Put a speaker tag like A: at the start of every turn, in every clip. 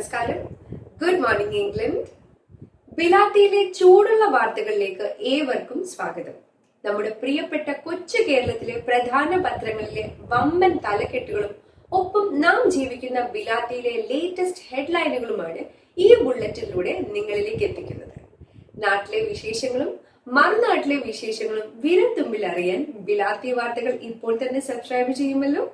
A: നമസ്കാരം. Good morning England ബിലാത്തിയിലെ ചൂടുള്ള വാർത്തകളിലേക്ക് ഏവർക്കും സ്വാഗതം. നമ്മുടെ പ്രിയപ്പെട്ട കൊച്ചു കേരളത്തിലെ പ്രധാന പത്രങ്ങളിലെ വമ്പൻ തലക്കെട്ടുകളും ഒപ്പം നാം ജീവിക്കുന്ന ബിലാത്തിയിലെ ലേറ്റസ്റ്റ് ഹെഡ്ലൈനുകളുമാണ് ഈ ബുള്ളറ്റിലൂടെ നിങ്ങളിലേക്ക് എത്തിക്കുന്നത്. നാട്ടിലെ വിശേഷങ്ങളും മറുനാട്ടിലെ വിശേഷങ്ങളും വിരൽത്തുമ്പിൽ അറിയാൻ ബിലാത്തി വാർത്തകൾ ഇപ്പോൾ തന്നെ സബ്സ്ക്രൈബ് ചെയ്യുമല്ലോ.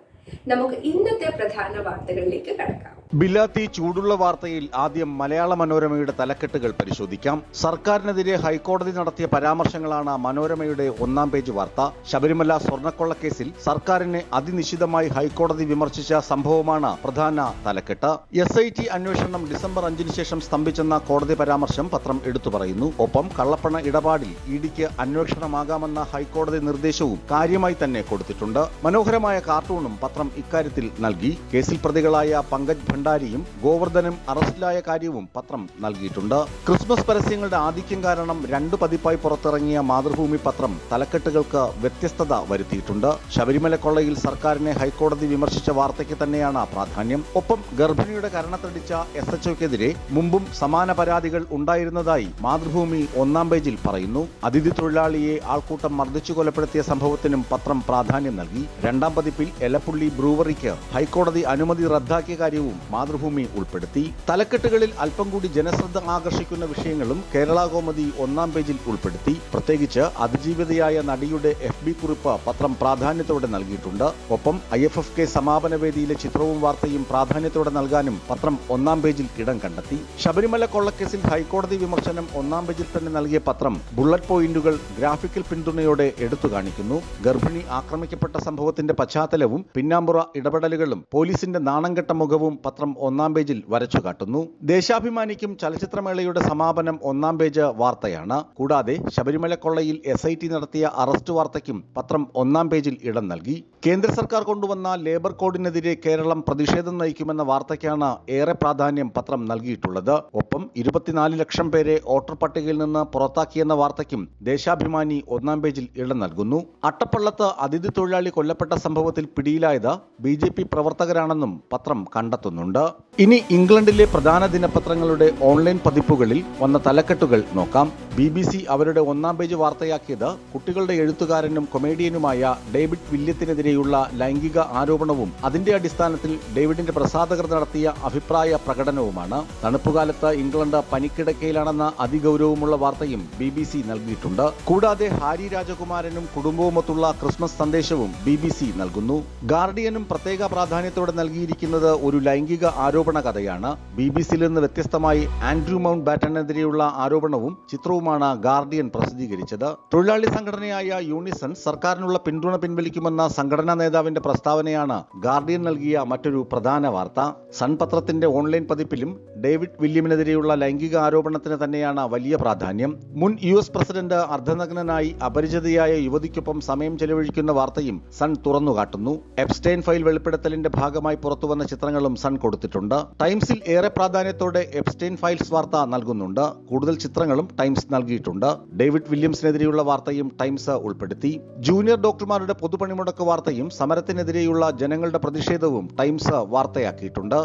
A: നമുക്ക് ഇന്നത്തെ പ്രധാന വാർത്തകളിലേക്ക് കടക്കാം.
B: ബിലാത്തി ചൂടുള്ള വാർത്തയിൽ ആദ്യം മലയാള മനോരമയുടെ തലക്കെട്ടുകൾ പരിശോധിക്കാം. സർക്കാരിനെതിരെ ഹൈക്കോടതി നടത്തിയ പരാമർശങ്ങളാണ് മനോരമയുടെ ഒന്നാം പേജ് വാർത്ത. ശബരിമല സ്വർണക്കൊള്ളക്കേസിൽ സർക്കാരിനെ അതിനിശിതമായി ഹൈക്കോടതി വിമർശിച്ച സംഭവമാണ് പ്രധാന തലക്കെട്ട്. എസ് ഐ ടി അന്വേഷണം ഡിസംബർ അഞ്ചിന് ശേഷം സ്തംഭിച്ചെന്ന കോടതി പരാമർശം പത്രം എടുത്തു പറയുന്നു. ഒപ്പം കള്ളപ്പണ ഇടപാടിൽ ഇഡിക്ക് അന്വേഷണമാകാമെന്ന ഹൈക്കോടതി നിർദ്ദേശവും കാര്യമായി തന്നെ കൊടുത്തിട്ടുണ്ട്. മനോഹരമായ കാർട്ടൂണും പത്രം ഇക്കാര്യത്തിൽ നൽകി. കേസിൽ പ്രതികളായ പങ്കജ് ഭണ്ഡാരിയും ഗോവർദ്ധനും അറസ്റ്റിലായ കാര്യവും പത്രം നൽകിയിട്ടുണ്ട്. ക്രിസ്മസ് പരസ്യങ്ങളുടെ ആധിക്യം കാരണം രണ്ടു പതിപ്പായി പുറത്തിറങ്ങിയ മാതൃഭൂമി പത്രം തലക്കെട്ടുകൾക്ക് വ്യത്യസ്തത വരുത്തിയിട്ടുണ്ട്. ശബരിമല കൊള്ളയിൽ സർക്കാരിനെ ഹൈക്കോടതി വിമർശിച്ച വാർത്തയ്ക്ക് തന്നെയാണ് പ്രാധാന്യം. ഒപ്പം ഗർഭിണിയുടെ കരണത്തടിച്ച എസ് എച്ച് ഒക്കെതിരെ മുമ്പും സമാന പരാതികൾ ഉണ്ടായിരുന്നതായി മാതൃഭൂമി ഒന്നാം പേജിൽ പറയുന്നു. അതിഥി തൊഴിലാളിയെ ആൾക്കൂട്ടം മർദ്ദിച്ചു കൊലപ്പെടുത്തിയ സംഭവത്തിനും പത്രം പ്രാധാന്യം നൽകി. രണ്ടാം പതിപ്പിൽ എലപ്പുള്ളി ബ്രൂവറിക്ക് ഹൈക്കോടതി അനുമതി റദ്ദാക്കിയ കാര്യവും മാതൃഭൂമി ഉൾപ്പെടുത്തി. തലക്കെട്ടുകളിൽ അല്പം കൂടി ജനശ്രദ്ധ ആകർഷിക്കുന്ന വിഷയങ്ങളും കേരള കോമതി ഒന്നാം പേജിൽ ഉൾപ്പെടുത്തി. പ്രത്യേകിച്ച് അതിജീവിതയായ നടിയുടെ എഫ് ബി കുറിപ്പ് പത്രം പ്രാധാന്യത്തോടെ നൽകിയിട്ടുണ്ട്. ഒപ്പം ഐ എഫ് എഫ് കെ സമാപന വേദിയിലെ ചിത്രവും വാർത്തയും പ്രാധാന്യത്തോടെ നൽകാനും പത്രം ഒന്നാം പേജിൽ ഇടം കണ്ടെത്തി. ശബരിമല കൊള്ളക്കേസിൽ ഹൈക്കോടതി വിമർശനം ഒന്നാം പേജിൽ തന്നെ നൽകിയ പത്രം ബുള്ളറ്റ് പോയിന്റുകൾ ഗ്രാഫിക്കൽ പിന്തുണയോടെ എടുത്തു കാണിക്കുന്നു. ഗർഭിണി ആക്രമിക്കപ്പെട്ട സംഭവത്തിന്റെ പശ്ചാത്തലവും പിന്നാമ്പുറ ഇടപെടലുകളും പോലീസിന്റെ നാണംകെട്ട മുഖവും പത്രം ഒന്നാം പേജിൽ വരച്ചു കാട്ടുന്നു. ദേശാഭിമാനിക്കും ചലച്ചിത്രമേളയുടെ സമാപനം ഒന്നാം പേജ് വാർത്തയാണ്. കൂടാതെ ശബരിമല കൊള്ളയിൽ എസ് നടത്തിയ അറസ്റ്റ് വാർത്തയ്ക്കും പത്രം ഒന്നാം പേജിൽ ഇടം നൽകി. കേന്ദ്ര സർക്കാർ കൊണ്ടുവന്ന ലേബർ കോഡിനെതിരെ കേരളം പ്രതിഷേധം നയിക്കുമെന്ന വാർത്തയ്ക്കാണ് ഏറെ പ്രാധാന്യം പത്രം നൽകിയിട്ടുള്ളത്. ഒപ്പം ഇരുപത്തിനാല് ലക്ഷം പേരെ വോട്ടർ പട്ടികയിൽ നിന്ന് പുറത്താക്കിയെന്ന വാർത്തയ്ക്കും ദേശാഭിമാനി ഒന്നാം പേജിൽ ഇടം നൽകുന്നു. അട്ടപ്പള്ളത്ത് അതിഥി തൊഴിലാളി കൊല്ലപ്പെട്ട സംഭവത്തിൽ പിടിയിലായത് ബി പ്രവർത്തകരാണെന്നും പത്രം കണ്ടെത്തുന്നുണ്ട്. ഇനി ഇംഗ്ലണ്ടിലെ പ്രധാന ദിനപത്രങ്ങളുടെ ഓൺലൈൻ പതിപ്പുകളിൽ വന്ന തലക്കെട്ടുകൾ നോക്കാം. ബി ബി സി അവരുടെ ഒന്നാം പേജ് വാർത്തയാക്കിയത് കുട്ടികളുടെ എഴുത്തുകാരനും കൊമേഡിയനുമായ ഡേവിഡ് വില്യത്തിനെതിരെയുള്ള ലൈംഗിക ആരോപണവും അതിന്റെ അടിസ്ഥാനത്തിൽ ഡേവിഡിന്റെ പ്രസാധകർ നടത്തിയ അഭിപ്രായ പ്രകടനവുമാണ്. തണുപ്പുകാലത്ത് ഇംഗ്ലണ്ട് പനിക്കിടക്കയിലാണെന്ന അതിഗൗരവമുള്ള വാർത്തയും ബി ബി സി നൽകിയിട്ടുണ്ട്. കൂടാതെ ഹാരി രാജകുമാരനും കുടുംബവുമൊത്തുള്ള ക്രിസ്മസ് സന്ദേശവും ബി ബി സി നൽകുന്നു. ഗാർഡിയനും പ്രത്യേക പ്രാധാന്യത്തോടെ നൽകിയിരിക്കുന്നത് ഒരു ലൈംഗിക ആരോപണ കഥയാണ് ബി ബി സിയിൽ നിന്ന് വ്യത്യസ്തമായി ആൻഡ്രൂ മൗണ്ട് ബാറ്റനെതിരെയുള്ള ആരോപണവും ചിത്രവുമാണ് ഗാർഡിയൻ പ്രസിദ്ധീകരിച്ചത്. തൊഴിലാളി സംഘടനയായ യൂണിസൺ സർക്കാരിനുള്ള പിന്തുണ പിൻവലിക്കുമെന്ന സംഘടനാ നേതാവിന്റെ പ്രസ്താവനയാണ് ഗാർഡിയൻ നൽകിയ മറ്റൊരു പ്രധാന വാർത്ത. സൺപത്രത്തിന്റെ ഓൺലൈൻ പതിപ്പിലും ഡേവിഡ് വില്യമിനെതിരെയുള്ള ലൈംഗിക ആരോപണത്തിന് തന്നെയാണ് വലിയ പ്രാധാന്യം. മുൻ യു എസ് പ്രസിഡന്റ് അർദ്ധനഗ്നനായി അപരിചിതയായ യുവതിക്കൊപ്പം സമയം ചെലവഴിക്കുന്ന വാർത്തയും സൺ തുറന്നുകാട്ടുന്നു. എപ്സ്റ്റൈൻ ഫയൽ വെളിപ്പെടുത്തലിന്റെ ഭാഗമായി പുറത്തുവന്ന ചിത്രങ്ങളും സൺ കൊടുത്തിട്ടുണ്ട്. ടൈംസിൽ ഏറെ പ്രാധാന്യത്തോടെ എപ്സ്റ്റൈൻ ഫയൽസ് വാർത്ത നൽകുന്നുണ്ട്. കൂടുതൽ ചിത്രങ്ങളും ടൈംസ് നൽകിയിട്ടുണ്ട്. ഡേവിഡ് വില്യംസിനെതിരെയുള്ള വാർത്തയും ടൈംസ് ഉൾപ്പെടുത്തി. ജൂനിയർ ഡോക്ടർമാരുടെ പൊതുപണിമുടക്ക് വാർത്തയും സമരത്തിനെതിരെയുള്ള ജനങ്ങളുടെ പ്രതിഷേധവും ടൈംസ് വാർത്തയാക്കിയിട്ടുണ്ട്.